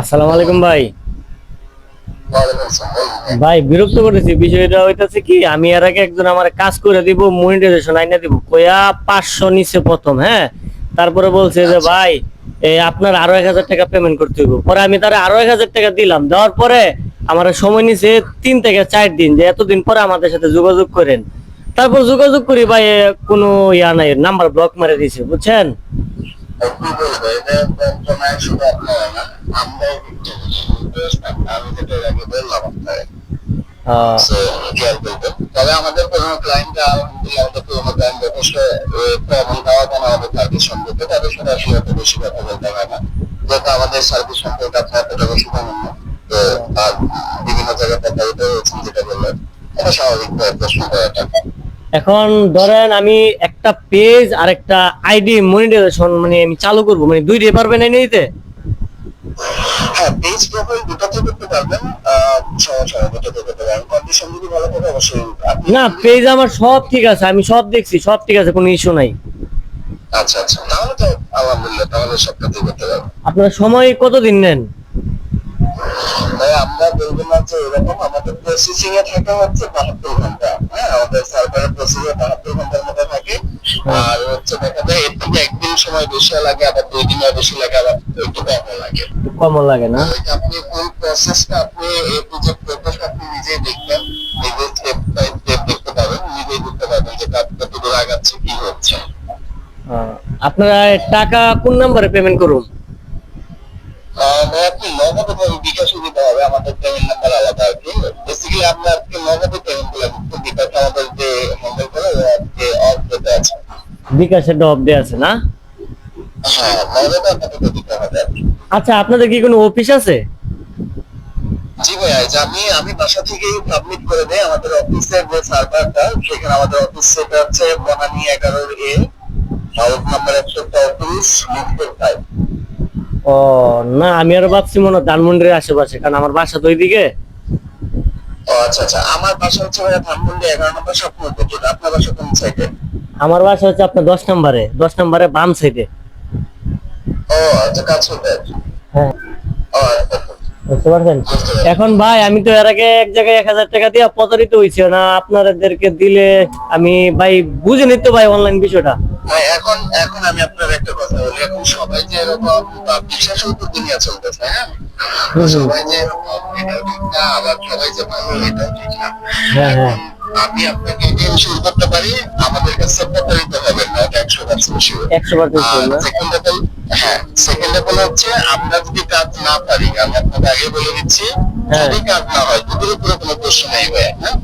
আসসালামু আলাইকুম ভাই। ভাই বিরক্ত বিষয়টা হইতাছে কি আমি এর আগে একজন আমার কাজ করে দিব মনিটাইজেশন আইনা দিব কয়া পাঁচশো নিচে প্রথম হ্যাঁ? তারপরে বলছে যে ভাই আপনার আরও এক হাজার টাকা পেমেন্ট করতে হইব। পরে আমি তার আরও এক হাজার টাকা দিলাম। দেওয়ার পরে আমার সময় নিছে তিন থেকে চার দিন যে এতদিন পরে আমাদের সাথে যোগাযোগ করেন। তারপর যোগাযোগ করি ভাই কোনো ইয়া নাই নাম্বার ব্লক মেরে দিয়েছে বুঝছেন? কি বলব এটা যন্ত্রণায় শুধু আপনারা না আমরাও ভুক্তভোগী। আমি যেটা আগে বললাম বেশি কথা বলতে হয় না যেহেতু আমাদের সার্ভিস সম্পর্কে আপনার এতটা বেশি জানেন তো আর বিভিন্ন জায়গায় প্রতারিত হয়েছেন যেটা বললেন এটা স্বাভাবিক প্রশ্ন করাটা এখন ধরেন আমি একটা পেজ আর একটা আইডি মনিটাইজেশন মানে আমি চালু করব মানে দুইটাই পারবেন এই নিতে? হ্যাঁ পেজ প্রোফাইল দুটোতে করতে পারবেন। সমস্যা দুটোতে করতে পারবেন। কন্ডিশন যদি ভালো থাকে অবশ্যই না পেজ আমার সব ঠিক আছে আমি সব দেখছি সব ঠিক আছে কোনো ইস্যু নাই। আচ্ছা আচ্ছা তাহলে তো আলহামদুলিল্লাহ তাহলে সবটাতেই করতে পারবেন। আপনার সময় কতদিন নেন? আমরা বলব না যে এরকম আমাদের প্রসেসিং এ থাকে হচ্ছে বাহাত্তর ঘণ্টা হ্যাঁ আমাদের সার্ভারের প্রসেসিং এ বাহাত্তর ঘণ্টার মধ্যে থাকে আর হচ্ছে দেখা যায় এর থেকে বেশি লাগে আবার দুই বেশি লাগে আবার একটু লাগে। লাগে না? আপনি ফুল প্রসেসটা আপনি এই প্রসেস আপনি নিজেই দেখবেন নিজে স্টেপ বাই স্টেপ দেখতে পাবেন নিজেই বুঝতে পারবেন যে কাজ কতদূর আগাচ্ছে কি হচ্ছে। আপনারা টাকা কোন নাম্বারে পেমেন্ট করুন? আপনি নগদ এবং বিকাশে দিতে হবে আমাদের পেমেন্ট নাম্বার আলাদা আর কি বেসিক্যালি আমরা আজকে নগদে পেমেন্ট করলাম বিকাশ আমাদের যে করে অফ আছে। বিকাশের ডব দেওয়া আছে না হ্যাঁ নগদে আপনাকে দিতে হবে আর কি। আচ্ছা আপনাদের কি কোনো অফিস আছে? জি যে আমি আমি বাসা থেকেই সাবমিট করে দেই আমাদের অফিসের যে সার্ভারটা সেখানে আমাদের অফিস সেটা হচ্ছে বনানী এগারোর এ হাউস নাম্বার একশো চৌত্রিশ লিফটের ফাইভ ও না আমি আরও ভাবছি মনে হয় ধানমন্ডির আশেপাশে কারণ আমার বাসা তো ওইদিকে। ও আচ্ছা আচ্ছা আমার বাসা হচ্ছে ধানমন্ডি এগারো নম্বর স্বপ্ন আপনার বাসা কোন সাইডে আমার বাসা হচ্ছে আপনার দশ নম্বরে দশ নম্বরে বাম সাইডে ও আচ্ছা কাজ করতে হ্যাঁ। আচ্ছা আচ্ছা। বুঝতে পারছেন? এখন ভাই আমি তো এর আগে এক জায়গায় এক হাজার টাকা দিয়ে প্রতারিত হয়েছি না আপনাদেরকে দিলে আমি ভাই বুঝে নিতে ভাই অনলাইন বিষয়টা। এখন এখন আমি আপনার একটা কথা বলি। এখন সবাই যে এরকম বিশ্বাস উপর দুনিয়া চলতেছে হ্যাঁ। সবাই যে এরকম এটাও ঠিক না আবার সবাই যে ভালো এটাও ঠিক না। হ্যাঁ হ্যাঁ। আমি আপনাকে ইনশিওর করতে পারি আমাদের কাছে প্রতারিত হবে না একশো পার্সেন্ট শিওর একশো পার্সেন্ট হ্যাঁ সেকেন্ড অফ হচ্ছে আমরা যদি কাজ না পারি আমি আপনাকে আগে বলে দিচ্ছি হ্যাঁ। যদি কাজ না হয় দুটোর উপরে কোনো প্রশ্ন নেই ভাই হ্যাঁ?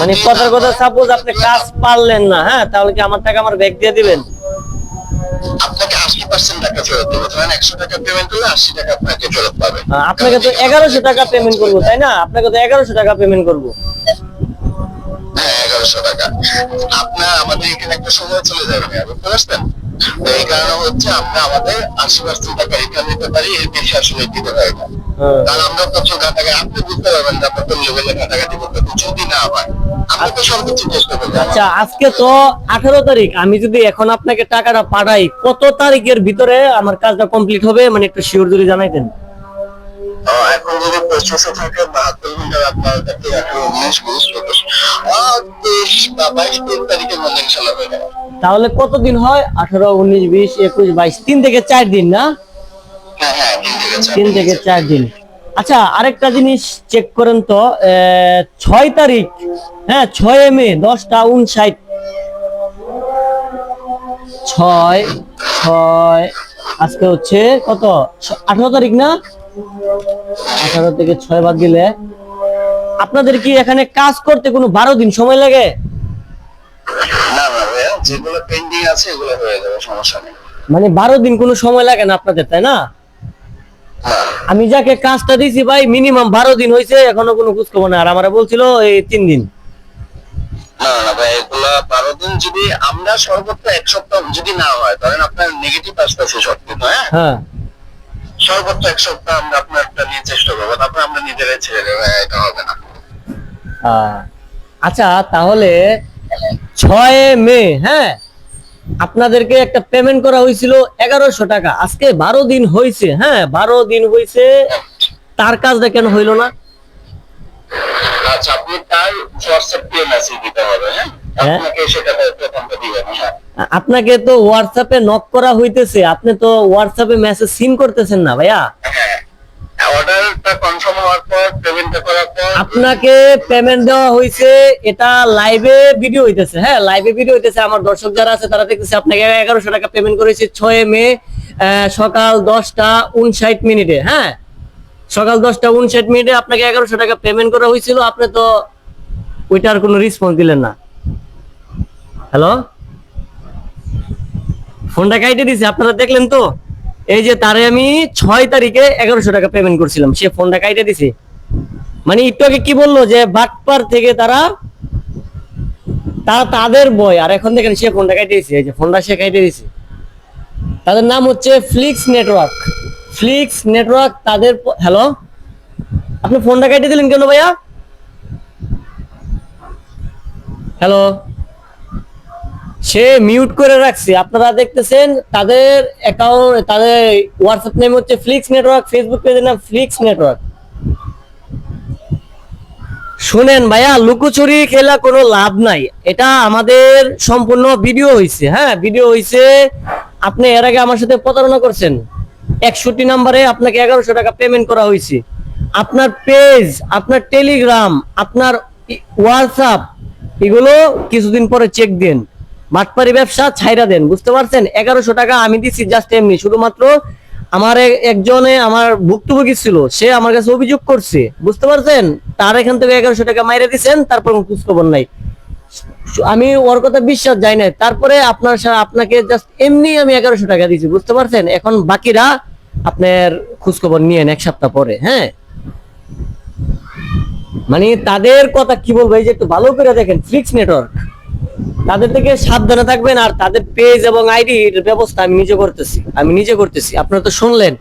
মানে কথার কথা সাপোজ আপনি কাজ পারলেন না হ্যাঁ তাহলে কি আমার টাকা আমার ব্যাগ দিয়ে দিবেন? আপনাকে আশি পার্সেন্ট টাকা ফেরত দেবো ধরেন একশো টাকা পেমেন্ট করলে আশি টাকা আপনাকে ফেরত পাবেন আপনাকে তো এগারোশো টাকা পেমেন্ট করব তাই না? আপনাকে তো এগারোশো টাকা পেমেন্ট করব। হ্যাঁ এগারোশো টাকা। আপনার আমাদের এখানে একটা সময় চলে যাবে বুঝতে পারছেন? তো এই কারণে হচ্ছে আমরা আমাদের দিতে পারি এর বেশি আসলে দিতে পারি না। হ্যাঁ। কারণ আমরা প্রচুর ঘাটাঘাটি আপনি বুঝতে পারবেন আপনার কোন লেভেলে ঘাটাঘাটি করতে যদি না হয়। তো চেষ্টা আচ্ছা আজকে তো আঠারো তারিখ। আমি যদি এখন আপনাকে টাকাটা পাঠাই কত তারিখের ভিতরে আমার কাজটা কমপ্লিট হবে? মানে একটু শিওর যদি জানাইতেন। এখন যদি প্রসেসে থাকে বাহাত্তর ঘণ্টা আপনার কাছে আঠারো উনিশ বিশ চব্বিশ আহ, তেইশ বা বাইশ তিন ইনশাল্লাহ হয়ে যাবে। তাহলে কতদিন হয়? আঠারো উনিশ বিশ একুশ বাইশ। তিন থেকে চার দিন না? হ্যাঁ হ্যাঁ তিন থেকে চার দিন আচ্ছা আরেকটা জিনিস চেক করেন তো ছয় তারিখ হ্যাঁ ছয় মে দশটা উনষাট ছয় ছয় আজকে হচ্ছে কত? আঠারো তারিখ না? আঠারো থেকে ছয় বাদ দিলে। আপনাদের কি এখানে কাজ করতে কোনো বারো দিন সময় লাগে? না না ভাইয়া যেগুলো পেন্ডিং আছে এগুলো হয়ে যাবে সমস্যা নেই। মানে বারো দিন কোনো সময় লাগে না আপনাদের তাই না? না। আমি যাকে কাজটা দিয়েছি ভাই মিনিমাম বারো দিন হয়েছে এখনও কোনো খোঁজ খবর নাই। আর আমার বলছিল এই তিন দিন। না না ভাই এগুলা বারো দিন যদি আমরা সর্বোচ্চ এক সপ্তাহ যদি না হয় ধরেন আপনার নেগেটিভ আসতেছে সব কিছু হ্যাঁ হ্যাঁ। সর্বোচ্চ এক সপ্তাহ আমরা আপনারটা নিয়ে চেষ্টা করব তারপর আমরা নিজেরাই ছেড়ে দেবো এটা হবে না। আচ্ছা তাহলে ছয় মে হ্যাঁ? আপনাদেরকে একটা পেমেন্ট করা হয়েছিল এগারোশো টাকা। আজকে বারো দিন হয়েছে হ্যাঁ? বারো দিন হয়েছে তার কাজটা কেন হইল না। আচ্ছা আপনি তার হোয়াটসঅ্যাপ মেসেজ দিতে হবে হ্যাঁ? হ্যাঁ। আপনাকে সেটা প্রথমটা দিবেন হ্যাঁ। আপনাকে তো হোয়াটসঅ্যাপে নক করা হইতেছে। আপনি তো হোয়াটসঅ্যাপে মেসেজ সিন করতেছেন না ভাইয়া? হ্যাঁ অর্ডারটা আপনাকে পেমেন্ট দেওয়া হয়েছে এটা লাইভে ভিডিও হইতেছে হ্যাঁ? লাইভে ভিডিও হইতেছে। আমার দর্শক যারা আছে, তারা দেখতেছে, আপনাকে এগারোশো টাকা পেমেন্ট করেছে ছয় মে সকাল দশটা উনষাট মিনিটে হ্যাঁ? সকাল দশটা উনষাট মিনিটে আপনাকে এগারোশো টাকা পেমেন্ট করা হয়েছিল আপনি তো ওইটার কোনো রেসপন্স দিলেন না। হ্যালো ফোনটা কাইটে দিছে, আপনারা দেখলেন তো? এই যে তারে আমি ছয় তারিখে এগারোশো টাকা পেমেন্ট করছিলাম, সে ফোনটা কাইটে দিছে। মানে একটু আগে কি বলল যে বাটপার থেকে তারা তারা তাদের বয়, আর এখন দেখেন সে ফোনটা কাইটে দিয়েছে, এই যে ফোনটা সে কাইটে দিয়েছে। তাদের নাম হচ্ছে ফ্লিক্স নেটওয়ার্ক ফ্লিক্স নেটওয়ার্ক তাদের হ্যালো আপনি ফোনটা কাইটে দিলেন কেন ভাইয়া? হ্যালো সে মিউট করে রাখছে। আপনারা দেখতেছেন তাদের অ্যাকাউন্ট তাদের হোয়াটসঅ্যাপ নেম হচ্ছে ফ্লিক্স নেটওয়ার্ক ফেসবুক পেজের নাম ফ্লিক্স নেটওয়ার্ক শুনেন ভাইয়া, লুকোচুরি খেলা কোনো লাভ নাই। এটা আমাদের সম্পূর্ণ ভিডিও হয়েছে হ্যাঁ? ভিডিও হয়েছে আপনি এর আগে আমার সাথে প্রতারণা করছেন। একষট্টি নাম্বারে আপনাকে এগারোশো টাকা পেমেন্ট করা হয়েছে আপনার পেজ আপনার টেলিগ্রাম আপনার হোয়াটসঅ্যাপ এগুলো কিছুদিন পরে চেক দেন। মাঠপারি ব্যবসা ছাইরা দেন, বুঝতে পারছেন? এগারোশো টাকা আমি দিচ্ছি জাস্ট এমনি, শুধুমাত্র আমার এক- একজনে আমার ভুক্তভোগী ছিল, সে আমার কাছে অভিযোগ করছে, বুঝতে পারছেন? তার এখান থেকে এগারোশো টাকা মাইরে দিচ্ছেন তারপর কোনো খোঁজখবর নাই। আমি ওর কথা বিশ্বাস যাই না তারপরে আপনার আপনাকে জাস্ট এমনি আমি এগারোশো টাকা দিয়েছি, বুঝতে পারছেন? এখন বাকিরা আপনার খোঁজখবর নিয়েন এক সপ্তাহ পরে হ্যাঁ? মানে তাদের কথা কি বলব, এই যে একটু ভালো করে দেখেন ফ্লিক্স নেটওয়ার্ক তাদের থেকে সাবধানে থাকবেন আর তাদের পেজ এবং আইডির ব্যবস্থা আমি নিজে করতেছি। আমি নিজে করতেছি। আপনারা তো শুনলেন।